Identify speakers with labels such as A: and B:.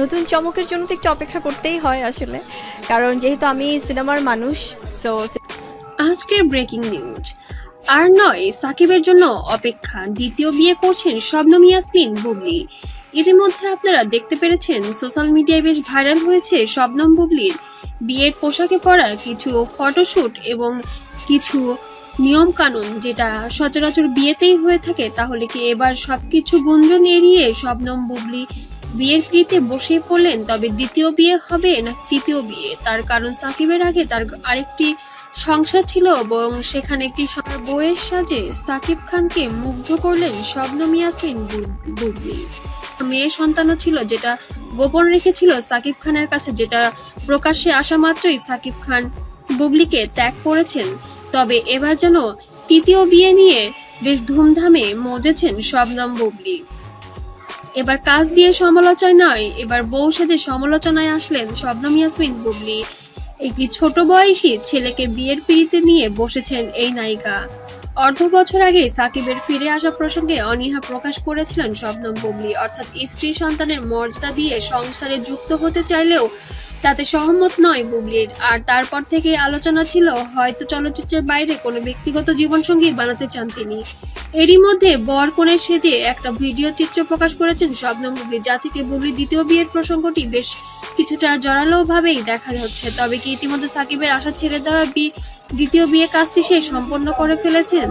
A: নতুন চমকের জন্য তো একটু অপেক্ষা করতেই হয় আসলে। কারণ যেহেতু আমি সিনেমার মানুষ সো
B: আজকের ব্রেকিং নিউজ আর নয়, সাকিবের জন্য অপেক্ষা। দ্বিতীয় বিয়ে করছেন শবনম ইয়াসমিন, বুবলি। ইতিমধ্যে আপনারা দেখতে পেরেছেন সোশ্যাল মিডিয়ায় বেশ ভাইরাল হয়েছে শবনম বুবলির। বিয়ের পোশাকে পরা কিছু ফটোশ্যুট এবং কিছু নিয়ম কানুন যেটা সচরাচর বিয়েতেই হয়ে থাকে, তাহলে কি এবার সবকিছু গুঞ্জন এড়িয়ে শবনম বুবলি বিয়ের ফ্রিতে বসে পড়লেন, তবে দ্বিতীয় বিয়ে হবে না তৃতীয় বিয়ে। তার কারণ সাকিবের আগে তার আরেকটি সংসার ছিল এবং সেখানে একটি বউয়ের সাজে সাকিব খানকে মুগ্ধ করলেন শবনম ইয়াসমিন বু- বুবলি। মেয়ে সন্তানও ছিল যেটা গোপন রেখেছিল সাকিব খানের কাছে, যেটা প্রকাশ্যে আসা মাত্রই সাকিব খান বুবলিকে ত্যাগ করেছেন। তবে এবার যেন তৃতীয় বিয়ে নিয়ে বেশ ধুমধামে মজেছেন শবনম বুবলি। এবার কাজ দিয়ে সমালোচনা নয়, এবার বউ সেজে সমালোচনায় আসলেন শবনম ইয়াসমিন বুবলি। একটি ছোট বয়সী ছেলেকে বিয়ের পিড়িতে নিয়ে বসেছেন এই নায়িকা। অর্ধ বছর আগে সাকিবের ফিরে আসা প্রসঙ্গে অনীহা প্রকাশ করেছিলেন শবনম বুবলি, অর্থাৎ স্ত্রী সন্তানের মর্যাদা দিয়ে সংসারে যুক্ত হতে চাইলেও তাতে সহমত নয় বুবলির। আর তারপর থেকে আলোচনা ছিল, হয়তো চলচ্চিত্রের বাইরে কোনো ব্যক্তিগত জীবনসঙ্গী বানাতে চান তিনি। এরই মধ্যে বর কনের সেজে একটা ভিডিও চিত্র প্রকাশ করেছেন শবনম বুবলি, যা থেকে বুবলি দ্বিতীয় বিয়ের প্রসঙ্গটি বেশ কিছুটা জোরালো ভাবেই দেখা যাচ্ছে। তবে কি ইতিমধ্যে সাকিবের আশা ছেড়ে দেওয়া দ্বিতীয় বিয়ে কাজটি সে সম্পন্ন করে ফেলেছেন?